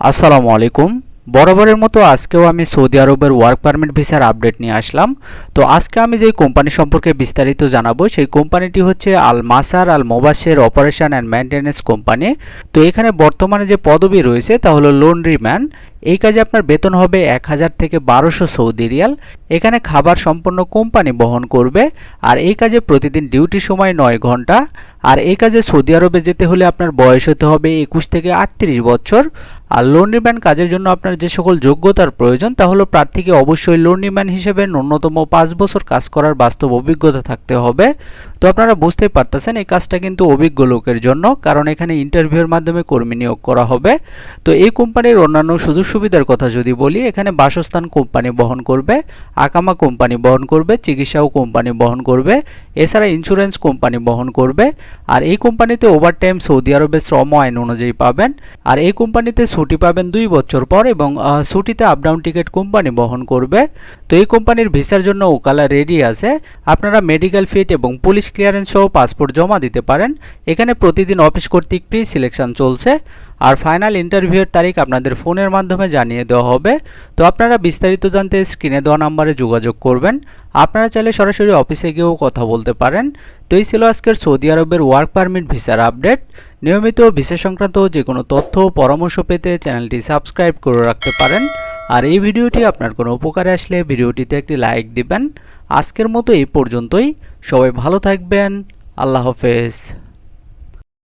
আসসালামু আলাইকুম। বরাবরের মতো আজকেও আমি সৌদি আরবের ওয়ার্ক পারমিট ভিসার আপডেট নিয়ে আসলাম। তো আজকে আমি যে কোম্পানি সম্পর্কে বিস্তারিত জানাব, সেই কোম্পানিটি হচ্ছে Al Masar Al Mobaser operation and maintenance company তো এখানে বর্তমানে যে পদবি রয়েছে, তা হলো লন্ড্রি ম্যান এই কাজে আপনার বেতন হবে এক হাজার থেকে বারোশো সৌদি রিয়াল। এখানে খাবার সম্পন্ন কোম্পানি বহন করবে, আর এই কাজে প্রতিদিন ডিউটি সময় নয় ঘণ্টা। আর এই কাজে সৌদি আরবে যেতে হলে আপনার বয়স হতে হবে একুশ থেকে আটত্রিশ বছর। আর লোনরিম্যান কাজের জন্য আপনার যে সকল যোগ্যতার প্রয়োজন, তা হলো প্রার্থীকে অবশ্যই লোনরিম্যান হিসেবে ন্যূনতম পাঁচ বছর কাজ করার বাস্তব অভিজ্ঞতা থাকতে হবে। আপনারা বুঝতেই পারতেছেন, এই কাজটা কিন্তু অভিজ্ঞ লোকের জন্য, কারণ এখানে ইন্টারভিউয়ের মাধ্যমে কর্মী নিয়োগ করা হবে। তো এই কোম্পানির অন্যান্য সুযোগ সুবিধার কথা যদি বলি, এখানে বাসস্থান কোম্পানি বহন করবে, আকামা কোম্পানি বহন করবে, চিকিৎসাও কোম্পানি বহন করবে, এছাড়া ইন্স্যুরেন্স কোম্পানি বহন করবে। আর এই কোম্পানিতে ওভারটাইম সৌদি আরবের শ্রম আইন অনুযায়ী পাবেন। আর এই কোম্পানিতে ছুটি পাবেন দুই বছর পর এবং ছুটিতে আপ ডাউন টিকিট কোম্পানি বহন করবে। তো এই কোম্পানির ভিসার জন্য ওকালা রেডি আছে। আপনারা মেডিকেল ফিট এবং পুলিশ ক্লিয়ারেন্স সহ পাসপোর্ট জমা দিতে পারেন। এখানে প্রতিদিন অফিস কর্তৃক প্রি সিলেকশন চলছে। আর ফাইনাল ইন্টারভিউয়ের তারিখ আপনাদের ফোনের মাধ্যমে জানিয়ে দেওয়া হবে। তো আপনারা বিস্তারিত জানতে স্ক্রিনে দেওয়া নাম্বারে যোগাযোগ করবেন। আপনারা চাইলে সরাসরি অফিসে গিয়েও কথা বলতে পারেন। তো এই ছিল আজকের সৌদি আরবের ওয়ার্ক পারমিট ভিসার আপডেট নিয়মিত ভিসা সংক্রান্ত যে কোনো তথ্য পরামর্শ পেতে চ্যানেলটি সাবস্ক্রাইব করে রাখতে পারেন। আর এই ভিডিওটি আপনার কোনো উপকারে আসলে ভিডিওটিতে একটি লাইক দিবেন। আজকের মতো এই পর্যন্তই। সবাই ভালো থাকবেন। আল্লাহ হাফেজ।